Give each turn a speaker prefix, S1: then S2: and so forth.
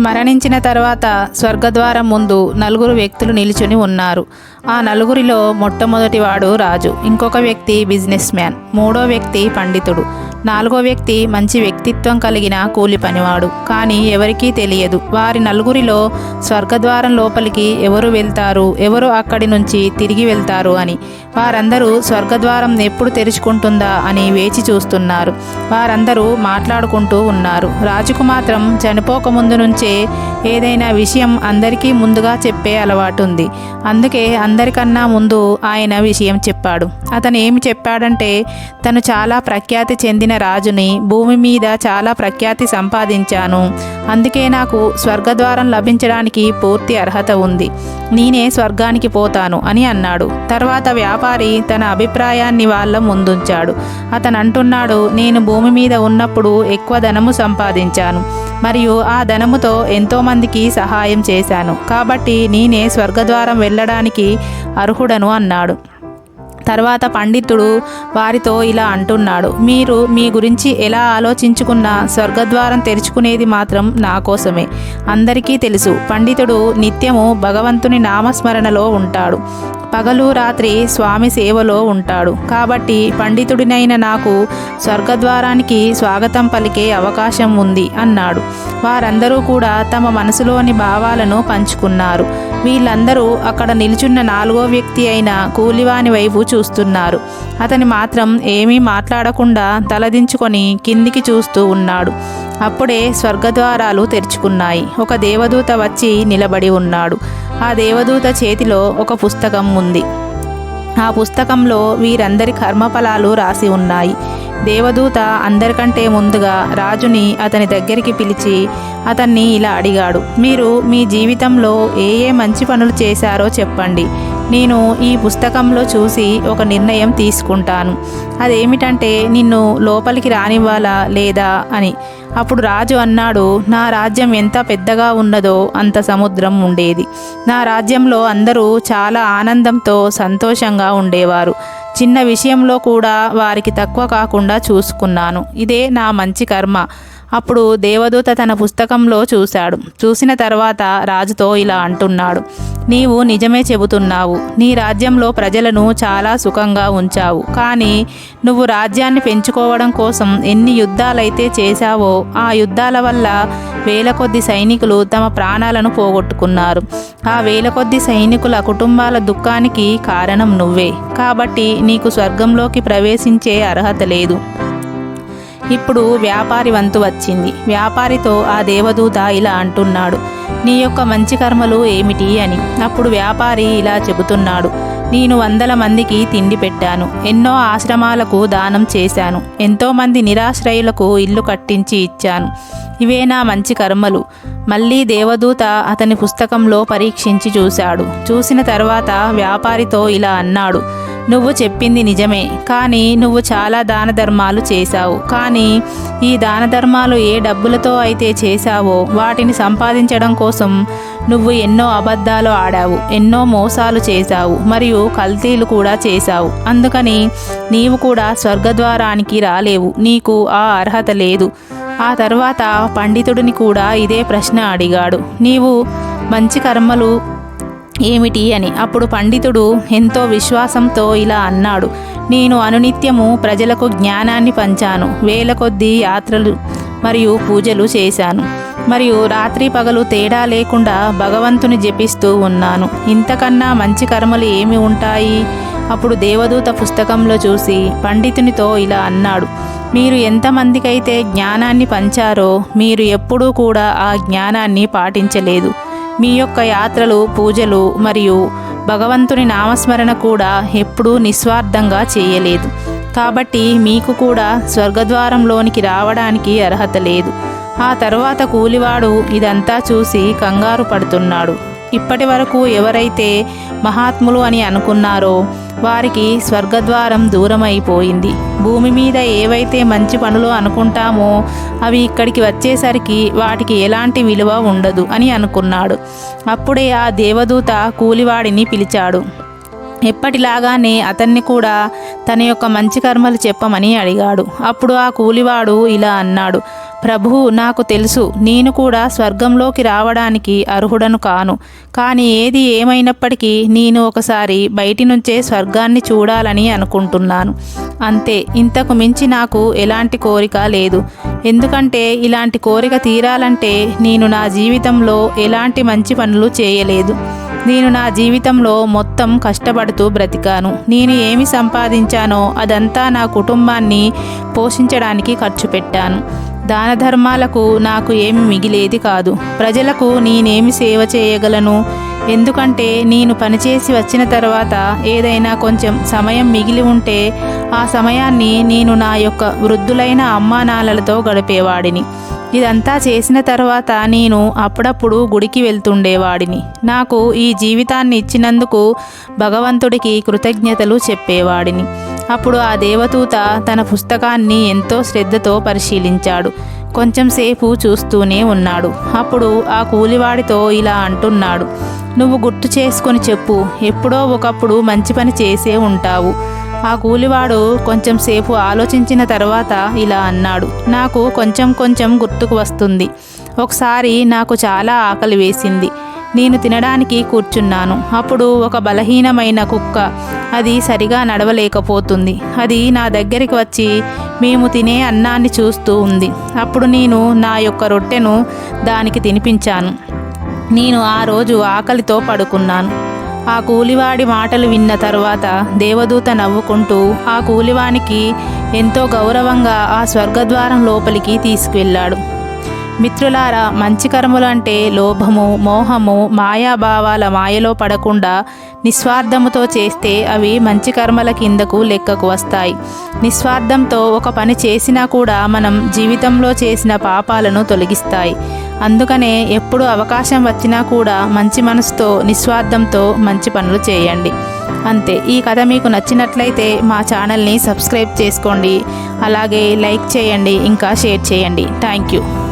S1: మరణించిన తర్వాత స్వర్గద్వారం ముందు నలుగురు వ్యక్తులు నిలుచుని ఉన్నారు. ఆ నలుగురిలో మొట్టమొదటివాడు రాజు. ఇంకొక వ్యక్తి బిజినెస్ మ్యాన్ మూడో వ్యక్తి పండితుడు. నాలుగో వ్యక్తి మంచి వ్యక్తిత్వం కలిగిన కూలి పనివాడు కానీ ఎవరికీ తెలియదు. వారి నలుగురిలో స్వర్గద్వారం లోపలికి ఎవరు వెళ్తారు ఎవరు అక్కడి నుంచి తిరిగి వెళ్తారు అని. వారందరూ స్వర్గద్వారం ఎప్పుడు తెరుచుకుంటుందా అని వేచి చూస్తున్నారు. వారందరూ మాట్లాడుకుంటూ ఉన్నారు. రాజుకు మాత్రం చనిపోకముందు నుంచే ఏదైనా విషయం అందరికీ ముందుగా చెప్పే అలవాటు ఉంది అందుకే అందరికన్నా ముందు ఆయన విషయం చెప్పాడు. అతను ఏమి చెప్పాడంటే తను చాలా ప్రఖ్యాతి చెందిన రాజుని భూమి మీద చాలా ప్రఖ్యాతి సంపాదించాను. అందుకే నాకు స్వర్గద్వారం లభించడానికి పూర్తి అర్హత ఉంది. నేనే స్వర్గానికి పోతాను అని అన్నాడు. తర్వాత వ్యాపారి తన అభిప్రాయాన్ని వాళ్ళ ముందుంచాడు. అతను అంటున్నాడు నేను భూమి మీద ఉన్నప్పుడు ఎక్కువ ధనము సంపాదించాను. మరియు ఆ ధనముతో ఎంతోమందికి సహాయం చేశాను. కాబట్టి నేనే స్వర్గద్వారం వెళ్ళడానికి అర్హుడను అన్నాడు. తర్వాత పండితుడు వారితో ఇలా అంటున్నాడు మీరు మీ గురించి ఎలా ఆలోచించుకున్నా స్వర్గద్వారం తెరుచుకునేది మాత్రం నా కోసమే. అందరికీ తెలుసు పండితుడు నిత్యము భగవంతుని నామస్మరణలో ఉంటాడు. పగలు రాత్రి స్వామి సేవలో ఉంటాడు. కాబట్టి పండితుడినైన నాకు స్వర్గద్వారానికి స్వాగతం పలికే అవకాశం ఉంది అన్నాడు. వారందరూ కూడా తమ మనసులోని భావాలను పంచుకున్నారు. వీళ్ళందరూ అక్కడ నిల్చున్న నాలుగో వ్యక్తి అయిన కూలివాని వైపు చూస్తున్నారు. అతని మాత్రం ఏమీ మాట్లాడకుండా తలదించుకొని కిందికి చూస్తూ ఉన్నాడు. అప్పుడే స్వర్గద్వారాలు తెరుచుకున్నాయి. ఒక దేవదూత వచ్చి నిలబడి ఉన్నాడు. ఆ దేవదూత చేతిలో ఒక పుస్తకం ఉంది. ఆ పుస్తకంలో వీరందరి కర్మఫలాలు రాసి ఉన్నాయి. దేవదూత అందరికంటే ముందుగా రాజుని అతని దగ్గరికి పిలిచి అతన్ని ఇలా అడిగాడు మీరు మీ జీవితంలో ఏ ఏ మంచి పనులు చేశారో చెప్పండి. నేను ఈ పుస్తకంలో చూసి ఒక నిర్ణయం తీసుకుంటాను. అదేమిటంటే నిన్ను లోపలికి రానివ్వాలా లేదా అని. అప్పుడు రాజు అన్నాడు నా రాజ్యం ఎంత పెద్దగా ఉన్నదో అంత సముద్రం ఉండేది. నా రాజ్యంలో అందరూ చాలా ఆనందంతో సంతోషంగా ఉండేవారు. చిన్న విషయంలో కూడా వారికి తక్కువ కాకుండా చూసుకున్నాను. ఇదే నా మంచి కర్మ. అప్పుడు దేవదూత తన పుస్తకంలో చూశాడు. చూసిన తర్వాత రాజుతో ఇలా అంటున్నాడు. నీవు నిజమే చెబుతున్నావు. నీ రాజ్యంలో ప్రజలను చాలా సుఖంగా ఉంచావు. కానీ నువ్వు రాజ్యాన్ని పెంచుకోవడం కోసం ఎన్ని యుద్ధాలైతే చేశావో ఆ యుద్ధాల వల్ల వేల కొద్ది సైనికులు తమ ప్రాణాలను పోగొట్టుకున్నారు. ఆ వేల కొద్ది సైనికుల కుటుంబాల దుఃఖానికి కారణం నువ్వే. కాబట్టి నీకు స్వర్గంలోకి ప్రవేశించే అర్హత లేదు. ఇప్పుడు వ్యాపారి వంతు వచ్చింది. వ్యాపారితో ఆ దేవదూత ఇలా అంటున్నాడు నీ యొక్క మంచి కర్మలు ఏమిటి అని? అప్పుడు వ్యాపారి ఇలా చెబుతున్నాడు నేను వందల మందికి తిండి పెట్టాను ఎన్నో ఆశ్రమాలకు దానం చేశాను ఎంతోమంది నిరాశ్రయులకు ఇల్లు కట్టించి ఇచ్చాను. ఇవే నా మంచి కర్మలు. మళ్ళీ దేవదూత అతని పుస్తకంలో పరీక్షించి చూశాడు. చూసిన తర్వాత వ్యాపారితో ఇలా అన్నాడు నువ్వు చెప్పింది నిజమే. కానీ నువ్వు చాలా దాన ధర్మాలు చేశావు. కానీ ఈ దాన ధర్మాలు ఏ డబ్బులతో అయితే చేశావో వాటిని సంపాదించడం కోసం నువ్వు ఎన్నో అబద్ధాలు ఆడావు ఎన్నో మోసాలు చేశావు మరియు కల్తీలు కూడా చేశావు. అందుకని నీవు కూడా స్వర్గద్వారానికి రాలేవు. నీకు ఆ అర్హత లేదు. ఆ తర్వాత పండితుడిని కూడా ఇదే ప్రశ్న అడిగాడు. నీవు మంచి కర్మలు ఏమిటి అని. అప్పుడు పండితుడు ఎంతో విశ్వాసంతో ఇలా అన్నాడు. నేను అనునిత్యము ప్రజలకు జ్ఞానాన్ని పంచాను. వేల కొద్దీ యాత్రలు మరియు పూజలు చేశాను. మరియు రాత్రి పగలు తేడా లేకుండా భగవంతుని జపిస్తూ ఉన్నాను. ఇంతకన్నా మంచి కర్మలు ఏమి ఉంటాయి? అప్పుడు దేవదూత పుస్తకంలో చూసి పండితునితో ఇలా అన్నాడు. మీరు ఎంతమందికైతే జ్ఞానాన్ని పంచారో మీరు ఎప్పుడూ కూడా ఆ జ్ఞానాన్ని పాటించలేదు. మీ యొక్క యాత్రలు పూజలు మరియు భగవంతుని నామస్మరణ కూడా ఎప్పుడూ నిస్వార్థంగా చేయలేదు. కాబట్టి మీకు కూడా స్వర్గద్వారంలోనికి రావడానికి అర్హత లేదు. ఆ తరువాత కూలివాడు ఇదంతా చూసి కంగారు పడుతున్నాడు. ఇప్పటి వరకు ఎవరైతే మహాత్ములు అని అనుకున్నారో వారికి స్వర్గద్వారం దూరమైపోయింది. భూమి మీద ఏవైతే మంచి పనులు అనుకుంటామో అవి ఇక్కడికి వచ్చేసరికి వాటికి ఎలాంటి విలువ ఉండదు అని అనుకున్నాడు. అప్పుడే ఆ దేవదూత కూలివాడిని పిలిచాడు. ఎప్పటిలాగానే అతన్ని కూడా తన యొక్క మంచి కర్మలు చెప్పమని అడిగాడు. అప్పుడు ఆ కూలివాడు ఇలా అన్నాడు. ప్రభువు నాకు తెలుసు నేను కూడా స్వర్గంలోకి రావడానికి అర్హుడను కాను. కానీ ఏది ఏమైనప్పటికీ నేను ఒకసారి బయటి నుంచే స్వర్గాన్ని చూడాలని అనుకుంటున్నాను. అంతే ఇంతకు మించి నాకు ఎలాంటి కోరిక లేదు. ఎందుకంటే ఇలాంటి కోరిక తీరాలంటే నేను నా జీవితంలో ఎలాంటి మంచి పనులు చేయలేదు. నేను నా జీవితంలో మొత్తం కష్టపడుతూ బ్రతికాను. నేను ఏమి సంపాదించానో అదంతా నా కుటుంబాన్ని పోషించడానికి ఖర్చు పెట్టాను. దాన ధర్మాలకు నాకు ఏమి మిగిలేది కాదు. ప్రజలకు నేనేమి సేవ చేయగలను? ఎందుకంటే నేను పనిచేసి వచ్చిన తర్వాత ఏదైనా కొంచెం సమయం మిగిలి ఉంటే ఆ సమయాన్ని నేను నా యొక్క వృద్ధులైన అమ్మానాన్నలతో గడిపేవాడిని. ఇదంతా చేసిన తర్వాత నేను అప్పుడప్పుడు గుడికి వెళ్తుండేవాడిని. నాకు ఈ జీవితాన్ని ఇచ్చినందుకు భగవంతుడికి కృతజ్ఞతలు చెప్పేవాడిని. అప్పుడు ఆ దేవదూత తన పుస్తకాన్ని ఎంతో శ్రద్ధతో పరిశీలించాడు. కొంచెంసేపు చూస్తూనే ఉన్నాడు. అప్పుడు ఆ కూలివాడితో ఇలా అంటున్నాడు. నువ్వు గుర్తు చేసుకొని చెప్పు. ఎప్పుడో ఒకప్పుడు మంచి పని చేసే ఉంటావు. ఆ కూలివాడు కొంచెం సేపు ఆలోచించిన తర్వాత ఇలా అన్నాడు. నాకు కొంచెం కొంచెం గుర్తుకు వస్తుంది. ఒకసారి నాకు చాలా ఆకలి వేసింది. నేను తినడానికి కూర్చున్నాను. అప్పుడు ఒక బలహీనమైన కుక్క అది సరిగా నడవలేకపోతుంది. అది నా దగ్గరికి వచ్చి మేము తినే అన్నాన్ని చూస్తూ ఉంది. అప్పుడు నేను నా యొక్క రొట్టెను దానికి తినిపించాను. నేను ఆ రోజు ఆకలితో పడుకున్నాను. ఆ కూలివాడి మాటలు విన్న తర్వాత దేవదూత నవ్వుకుంటూ ఆ కూలివానికి ఎంతో గౌరవంగా ఆ స్వర్గద్వారం లోపలికి తీసుకువెళ్ళాడు. మిత్రులారా మంచి కర్మలంటే లోభము మోహము మాయాభావాల మాయలో పడకుండా నిస్వార్థముతో చేస్తే అవి మంచి కర్మల కిందకు లెక్కకు వస్తాయి. నిస్వార్థంతో ఒక పని చేసినా కూడా మనం జీవితంలో చేసిన పాపాలను తొలగిస్తాయి. అందుకనే ఎప్పుడు అవకాశం వచ్చినా కూడా మంచి మనసుతో నిస్వార్థంతో మంచి పనులు చేయండి. అంతే. ఈ కథ మీకు నచ్చినట్లయితే మా ఛానల్ని సబ్స్క్రైబ్ చేసుకోండి. అలాగే లైక్ చేయండి ఇంకా షేర్ చేయండి. Thank you.